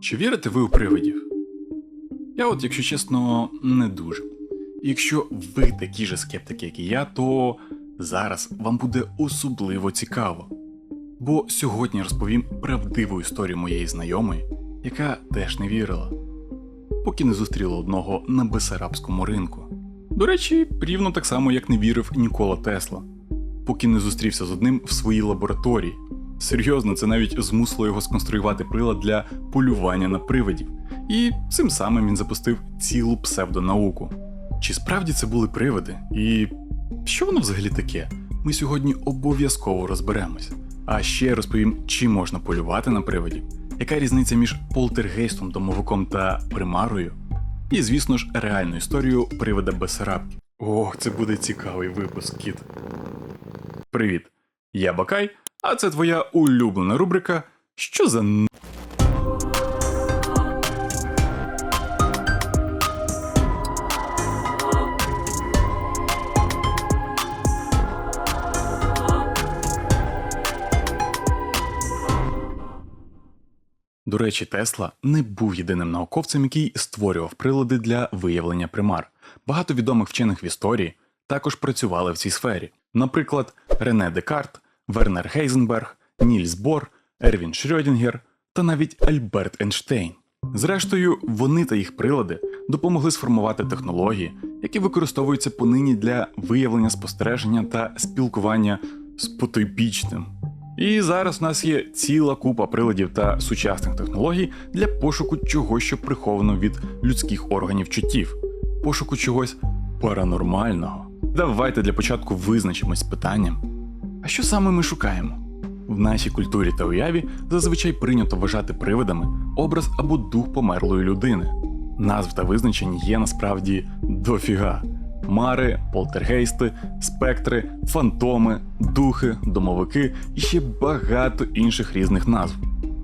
Чи вірите ви у привидів? Я от, якщо чесно, не дуже. Якщо ви такі же скептики, як і я, то зараз вам буде особливо цікаво. Бо сьогодні розповім правдиву історію моєї знайомої, яка теж не вірила, поки не зустріла одного на Бесарабському ринку. До речі, рівно так само, як не вірив Нікола Тесла, поки не зустрівся з одним в своїй лабораторії. Серйозно, це навіть змусило його сконструювати прилад для полювання на привидів. І цим самим він запустив цілу псевдонауку. Чи справді це були привиди? І що воно взагалі таке? Ми сьогодні обов'язково розберемось. А ще розповім, чи можна полювати на привидів, яка різниця між полтергейстом, домовиком та примарою, і, звісно ж, реальну історію привида Бесарабки. Ох, це буде цікавий випуск, кіт. Привіт, я Бакай, а це твоя улюблена рубрика Що за. До речі, Тесла не був єдиним науковцем, який створював прилади для виявлення примар. Багато відомих вчених в історії також працювали в цій сфері. Наприклад, Рене Декарт, Вернер Гейзенберг, Нільс Бор, Ервін Шрёдінгер та навіть Альберт Ейнштейн. Зрештою, вони та їх прилади допомогли сформувати технології, які використовуються понині для виявлення спостереження та спілкування з потойбічним. І зараз у нас є ціла купа приладів та сучасних технологій для пошуку чогось, що приховано від людських органів чуттів, пошуку чогось паранормального. Давайте для початку визначимось з питанням. А що саме ми шукаємо? В нашій культурі та уяві зазвичай прийнято вважати привидами образ або дух померлої людини. Назв та визначень є насправді дофіга. Мари, полтергейсти, спектри, фантоми, духи, домовики і ще багато інших різних назв.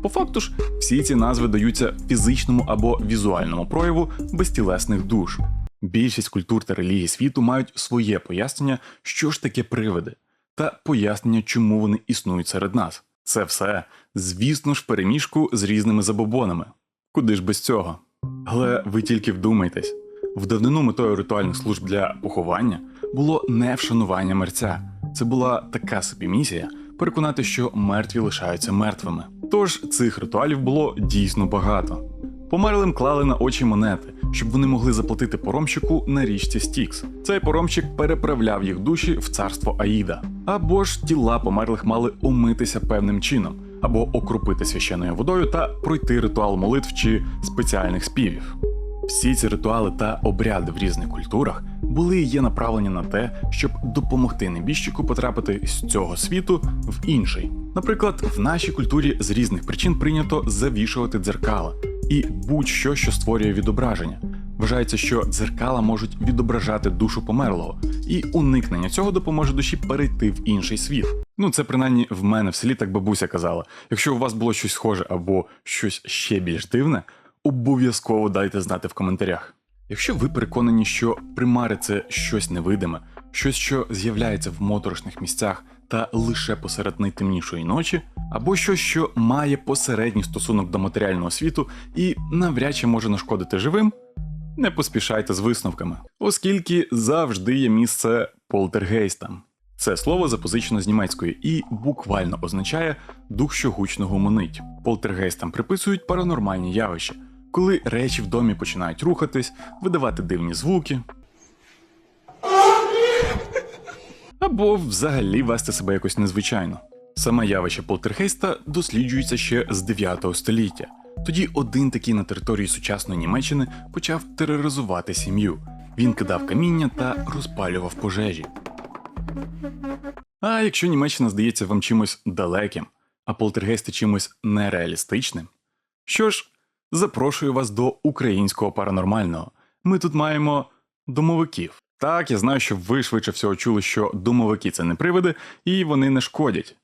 По факту ж, всі ці назви даються фізичному або візуальному прояву безтілесних душ. Більшість культур та релігій світу мають своє пояснення, що ж таке привиди, та пояснення, чому вони існують серед нас. Це все, звісно ж, переміжку з різними забобонами. Куди ж без цього? Але ви тільки вдумайтесь. В давнину метою ритуальних служб для поховання було не вшанування мерця. Це була така собі місія переконати, що мертві лишаються мертвими. Тож цих ритуалів було дійсно багато. Померлим клали на очі монети, щоб вони могли заплатити поромщику на річці Стікс. Цей поромщик переправляв їх душі в царство Аїда. Або ж тіла померлих мали умитися певним чином, або окропити священною водою та пройти ритуал молитв чи спеціальних співів. Всі ці ритуали та обряди в різних культурах були і є направлені на те, щоб допомогти небіжчику потрапити з цього світу в інший. Наприклад, в нашій культурі з різних причин прийнято завішувати дзеркала і будь-що, що створює відображення. Вважається, що дзеркала можуть відображати душу померлого, і уникнення цього допоможе душі перейти в інший світ. Ну, це принаймні в мене в селі так бабуся казала. Якщо у вас було щось схоже або щось ще більш дивне, обов'язково дайте знати в коментарях. Якщо ви переконані, що примари це щось невидиме, щось, що з'являється в моторошних місцях та лише посеред найтемнішої ночі, або щось, що має посередній стосунок до матеріального світу і навряд чи може нашкодити живим, не поспішайте з висновками, оскільки завжди є місце полтергейстам. Це слово запозичено з німецької і буквально означає дух, що гучно гомонить. Полтергейстам приписують паранормальні явища, коли речі в домі починають рухатись, видавати дивні звуки. Або взагалі вести себе якось незвичайно. Саме явище полтергейста досліджується ще з 9 століття. Тоді один такий на території сучасної Німеччини почав тероризувати сім'ю. Він кидав каміння та розпалював пожежі. А якщо Німеччина здається вам чимось далеким, а полтергейсти чимось нереалістичним, що ж, запрошую вас до українського паранормального. Ми тут маємо домовиків. Так, я знаю, що ви швидше всього чули, що домовики це не привиди, і вони не шкодять.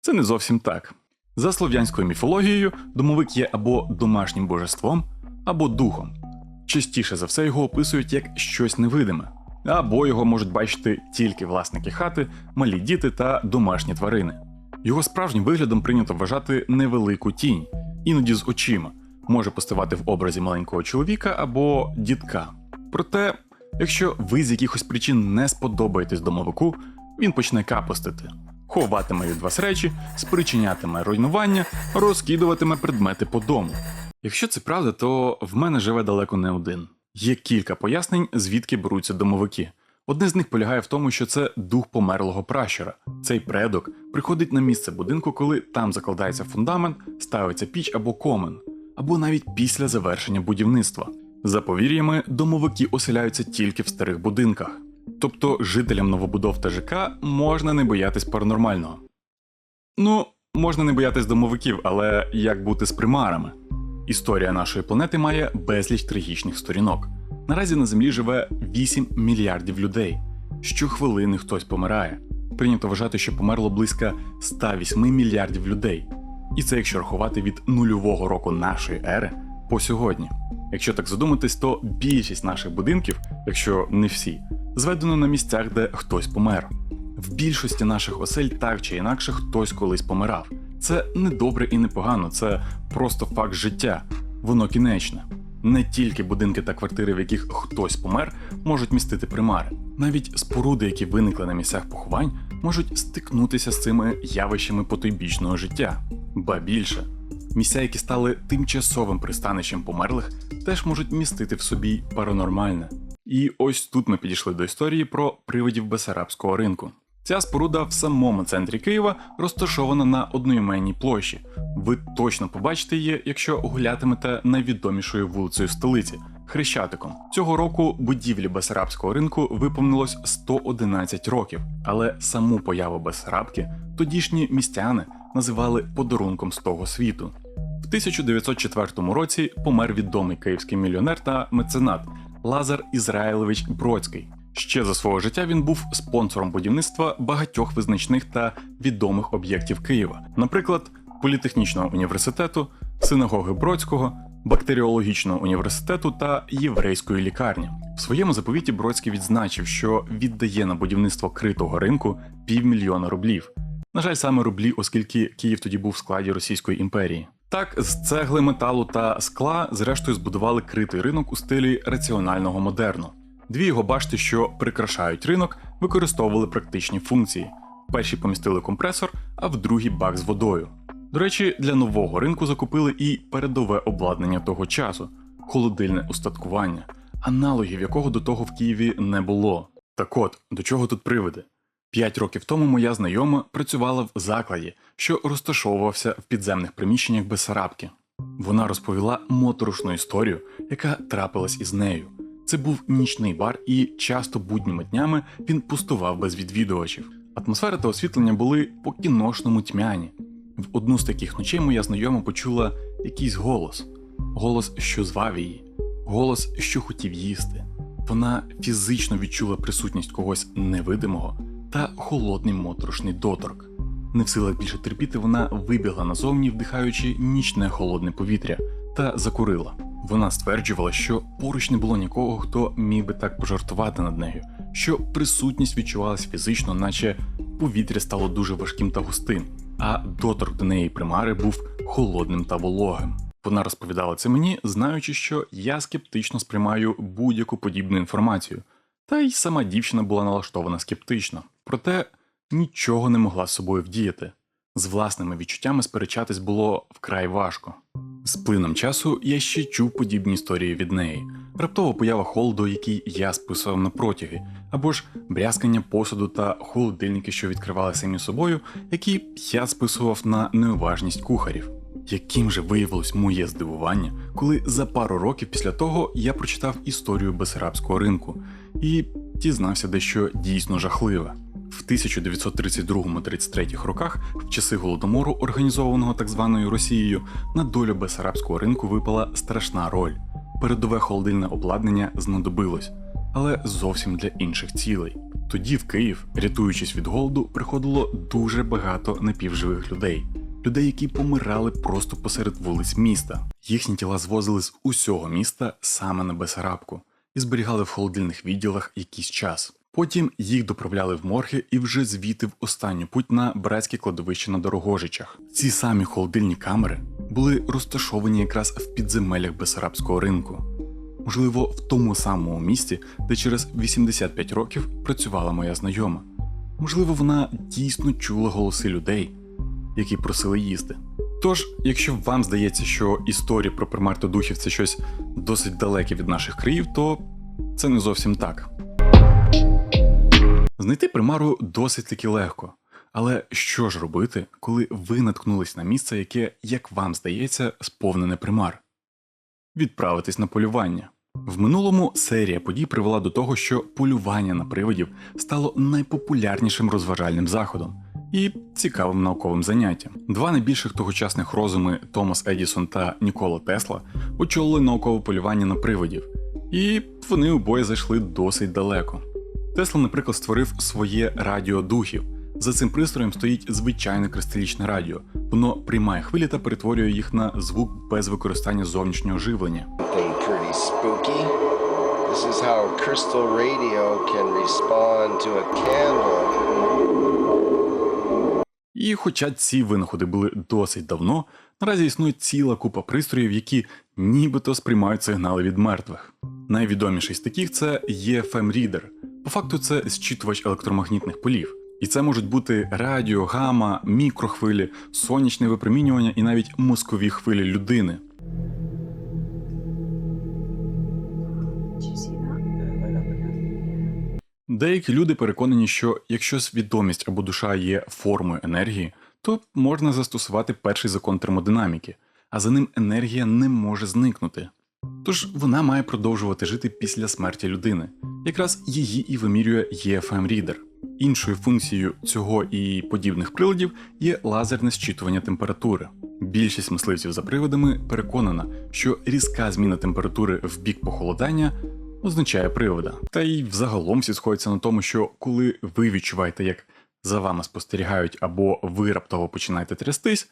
Це не зовсім так. За слов'янською міфологією, домовик є або домашнім божеством, або духом. Частіше за все його описують як щось невидиме, або його можуть бачити тільки власники хати, малі діти та домашні тварини. Його справжнім виглядом прийнято вважати невелику тінь, іноді з очима, може постивати в образі маленького чоловіка або дітка. Проте, якщо ви з якихось причин не сподобаєтесь домовику, він почне капостити, ховатиме від вас речі, спричинятиме руйнування, розкидуватиме предмети по дому. Якщо це правда, то в мене живе далеко не один. Є кілька пояснень, звідки беруться домовики. Одне з них полягає в тому, що це дух померлого пращура. Цей предок приходить на місце будинку, коли там закладається фундамент, ставиться піч або комен, або навіть після завершення будівництва. За повір'ями, домовики оселяються тільки в старих будинках. Тобто жителям новобудов та ЖК можна не боятись паранормального. Ну, можна не боятись домовиків, але як бути з примарами? Історія нашої планети має безліч трагічних сторінок. Наразі на землі живе 8 мільярдів людей. Щохвилини хтось помирає. Прийнято вважати, що померло близько 108 мільярдів людей. І це якщо рахувати від нульового року нашої ери по сьогодні. Якщо так задуматись, то більшість наших будинків, якщо не всі, зведено на місцях, де хтось помер. В більшості наших осель так чи інакше хтось колись помирав. Це не добре і не погано, це просто факт життя. Воно кінечне. Не тільки будинки та квартири, в яких хтось помер, можуть містити примари. Навіть споруди, які виникли на місцях поховань, можуть стикнутися з цими явищами потойбічного життя. Ба більше, місця, які стали тимчасовим пристанищем померлих, теж можуть містити в собі паранормальне. І ось тут ми підійшли до історії про привидів Бесарабського ринку. Ця споруда в самому центрі Києва розташована на одноіменній площі. Ви точно побачите її, якщо гулятимете найвідомішою вулицею столиці Хрещатиком. Цього року будівлі Бесарабського ринку виповнилось 111 років, але саму появу Бесарабки тодішні містяни називали подарунком з того світу. В 1904 році помер відомий київський мільйонер та меценат Лазар Ізраїлович Бродський. Ще за свого життя він був спонсором будівництва багатьох визначних та відомих об'єктів Києва, наприклад, політехнічного університету, синагоги Бродського, бактеріологічного університету та єврейської лікарні. В своєму заповіті Бродський відзначив, що віддає на будівництво критого ринку півмільйона рублів. На жаль, саме рублі, оскільки Київ тоді був в складі Російської імперії. Так, з цегли, металу та скла, зрештою, збудували критий ринок у стилі раціонального модерну. Дві його башти, що прикрашають ринок, використовували практичні функції. В першій помістили компресор, а в другій бак з водою. До речі, для нового ринку закупили і передове обладнання того часу холодильне устаткування, аналогів якого до того в Києві не було. Так от, до чого тут привиди? П'ять років тому моя знайома працювала в закладі, що розташовувався в підземних приміщеннях Бесарабки. Вона розповіла моторошну історію, яка трапилась із нею. Це був нічний бар, і часто будніми днями він пустував без відвідувачів. Атмосфера та освітлення були по кіношному тьмяні. В одну з таких ночей моя знайома почула якийсь голос, голос, що звав її, голос, що хотів їсти. Вона фізично відчула присутність когось невидимого та холодний моторошний доторк. Не в силах більше терпіти, вона вибігла назовні, вдихаючи нічне холодне повітря, та закурила. Вона стверджувала, що поруч не було нікого, хто міг би так пожартувати над нею, що присутність відчувалась фізично, наче повітря стало дуже важким та густим, а доторк до неї примари був холодним та вологим. Вона розповідала це мені, знаючи, що я скептично сприймаю будь-яку подібну інформацію, та й сама дівчина була налаштована скептично, проте нічого не могла з собою вдіяти. З власними відчуттями сперечатись було вкрай важко. З плином часу я ще чув подібні історії від неї. Раптова поява холоду, який я списував на протяги, або ж брязкання посуду та холодильники, що відкривали самі собою, які я списував на неуважність кухарів. Яким же виявилось моє здивування, коли за пару років після того я прочитав історію Бесарабського ринку і дізнався дещо дійсно жахливе. В 1932-33 роках, в часи голодомору, організованого так званою Росією, на долю Бесарабського ринку випала страшна роль. Передове холодильне обладнання знадобилось, але зовсім для інших цілей. Тоді в Київ, рятуючись від голоду, приходило дуже багато напівживих людей. Людей, які помирали просто посеред вулиць міста. Їхні тіла звозили з усього міста саме на Бесарабку і зберігали в холодильних відділах якийсь час. Потім їх доправляли в морги і вже звідти в останню путь на братське кладовище на Дорогожичах. Ці самі холодильні камери були розташовані якраз в підземеллях Бесарабського ринку. Можливо, в тому самому місці, де через 85 років працювала моя знайома. Можливо, вона дійсно чула голоси людей, які просили їсти. Тож, якщо вам здається, що історія про примар та духів це щось досить далеке від наших країв, то це не зовсім так. Знайти примару досить таки легко. Але що ж робити, коли ви наткнулись на місце, яке, як вам здається, сповнене примар? Відправитись на полювання. В минулому серія подій привела до того, що полювання на привидів стало найпопулярнішим розважальним заходом і цікавим науковим заняттям. Два найбільших тогочасних розуми Томас Едісон та Нікола Тесла очолили наукове полювання на привидів, і вони обоє зайшли досить далеко. Тесла, наприклад, створив своє радіо духів. За цим пристроєм стоїть звичайне кристалічне радіо. Воно приймає хвилі та перетворює їх на звук без використання зовнішнього живлення. This is how crystal radio can respond to a candle. І хоча ці винаходи були досить давно, наразі існує ціла купа пристроїв, які нібито сприймають сигнали від мертвих. Найвідоміший з таких це EFM Reader. По факту це зчитувач електромагнітних полів. І це можуть бути радіо, гама, мікрохвилі, сонячне випромінювання і навіть мозкові хвилі людини. Деякі люди переконані, що якщо свідомість або душа є формою енергії, то можна застосувати перший закон термодинаміки, а за ним енергія не може зникнути. Тож вона має продовжувати жити після смерті людини. Якраз її і вимірює EFM Reader. Іншою функцією цього і подібних приладів є лазерне зчитування температури. Більшість мисливців за приводами переконана, що різка зміна температури в бік похолодання означає привода. Та й взагалом всі сходяться на тому, що коли ви відчуваєте, як за вами спостерігають або ви раптово починаєте трястись,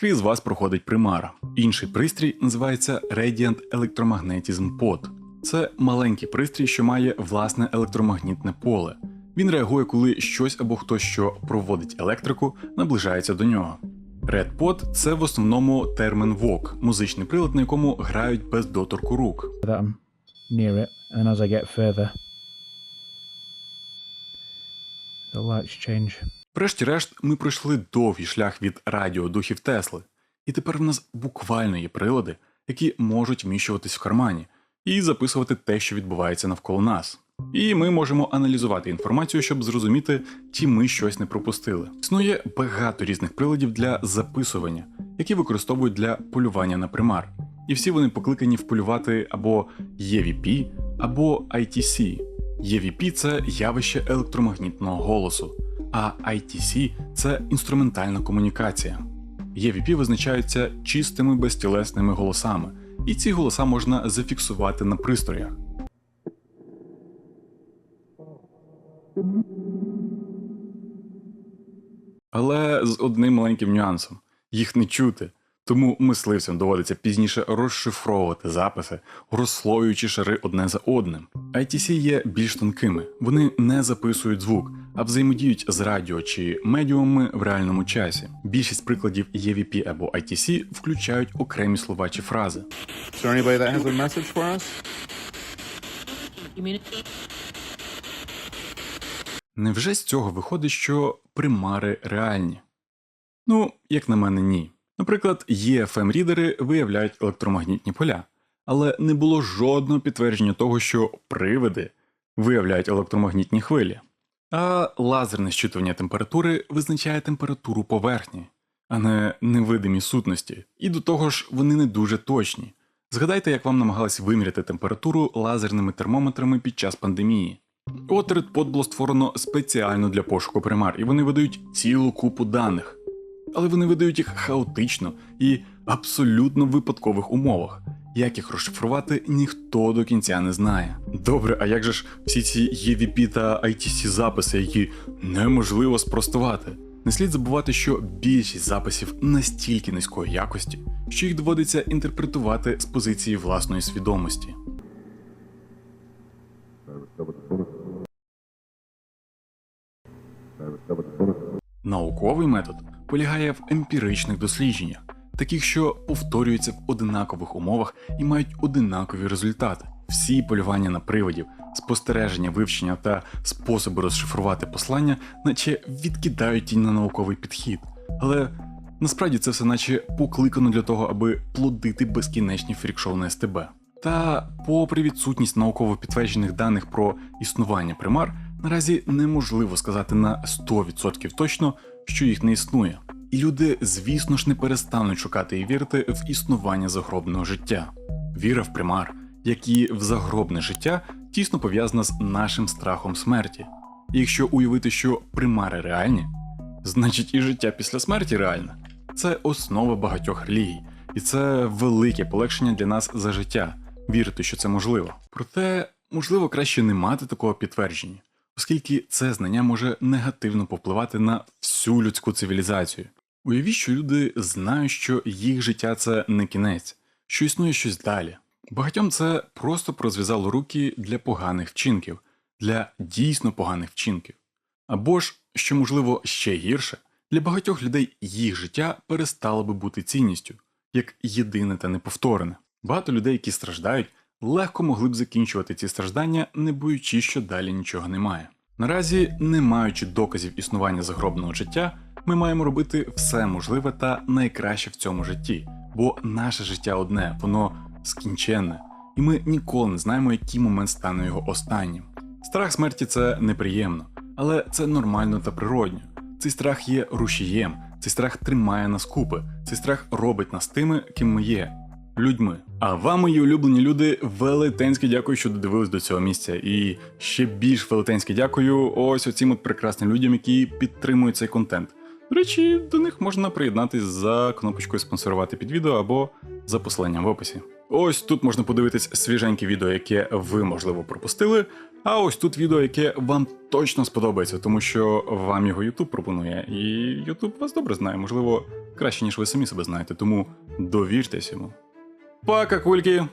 крізь вас проходить примара. Інший пристрій називається Radiant Electromagnetism Pod. Це маленький пристрій, що має власне електромагнітне поле. Він реагує, коли щось або хтось, що проводить електрику, наближається до нього. Red Pod – це в основному термін вок, музичний прилад, на якому грають без доторку рук. the lights change. Врешті-решт, ми пройшли довгий шлях від радіодухів Тесли, і тепер в нас буквально є прилади, які можуть вміщуватись в кармані і записувати те, що відбувається навколо нас. І ми можемо аналізувати інформацію, щоб зрозуміти, чи ми щось не пропустили. Існує багато різних приладів для записування, які використовують для полювання на примар. І всі вони покликані вполювати або EVP, або ITC. EVP – це явище електромагнітного голосу, а ITC – це інструментальна комунікація. EVP визначаються чистими безтілесними голосами, і ці голоса можна зафіксувати на пристроях. Але з одним маленьким нюансом їх не чути. Тому мисливцям доводиться пізніше розшифровувати записи, розслоюючи шари одне за одним. ITC є більш тонкими, вони не записують звук, а взаємодіють з радіо чи медіумами в реальному часі. Більшість прикладів EVP або ITC включають окремі слова чи фрази. Is there anybody that has a message for us? You mean Невже з цього виходить, що примари реальні? Ну, як на мене, ні. Наприклад, efm рідери виявляють електромагнітні поля, але не було жодного підтвердження того, що привиди виявляють електромагнітні хвилі. А лазерне щитування температури визначає температуру поверхні, а не невидимі сутності, і до того ж вони не дуже точні. Згадайте, як вам намагались виміряти температуру лазерними термометрами під час пандемії. От Redpod було створено спеціально для пошуку примар, і вони видають цілу купу даних. Але вони видають їх хаотично і абсолютно в випадкових умовах. Як їх розшифрувати, ніхто до кінця не знає. Добре, а як же ж всі ці EVP та ITC записи, які неможливо спростувати? Не слід забувати, що більшість записів настільки низької якості, що їх доводиться інтерпретувати з позиції власної свідомості. Науковий метод полягає в емпіричних дослідженнях таких, що повторюються в одинакових умовах і мають одинакові результати. Всі полювання на привидів, спостереження, вивчення та способи розшифрувати послання, наче відкидають тінь на науковий підхід. Але насправді це все наче покликано для того, аби плодити безкінечні фрікшоу на СТБ. Та, попри відсутність науково підтверджених даних про існування примар, наразі неможливо сказати на 100% точно, що їх не існує. І люди, звісно ж, не перестануть шукати і вірити в існування загробного життя. Віра в примар, як і в загробне життя, тісно пов'язана з нашим страхом смерті. І якщо уявити, що примари реальні, значить і життя після смерті реальне. Це основа багатьох релігій, і це велике полегшення для нас за життя вірити, що це можливо. Проте, можливо, краще не мати такого підтвердження, оскільки це знання може негативно повпливати на всю людську цивілізацію. Уявіть, що люди знають, що їх життя це не кінець, що існує щось далі. Багатьом це просто прозв'язало руки для поганих вчинків, для дійсно поганих вчинків. Або ж, що можливо ще гірше, для багатьох людей їх життя перестало би бути цінністю, як єдине та неповторене. Багато людей, які страждають, легко могли б закінчувати ці страждання, не боючись, що далі нічого немає. Наразі, не маючи доказів існування загробного життя, ми маємо робити все можливе та найкраще в цьому житті, бо наше життя одне, воно скінченне, і ми ніколи не знаємо, який момент стане його останнім. Страх смерті це неприємно, але це нормально та природньо. Цей страх є рушієм, цей страх тримає нас купи, цей страх робить нас тими, ким ми є. Людьми. А вам, мої улюблені люди, велетенське дякую, що додивились до цього місця. І ще більш велетенське дякую ось оцім от прекрасним людям, які підтримують цей контент. До речі, до них можна приєднатись за кнопочкою спонсорувати під відео або за посиланням в описі. Ось тут можна подивитись свіженьке відео, яке ви, можливо, пропустили. А ось тут відео, яке вам точно сподобається, тому що вам його YouTube пропонує, і YouTube вас добре знає, можливо, краще, ніж ви самі себе знаєте, тому довіртесь йому. Пока, кульки!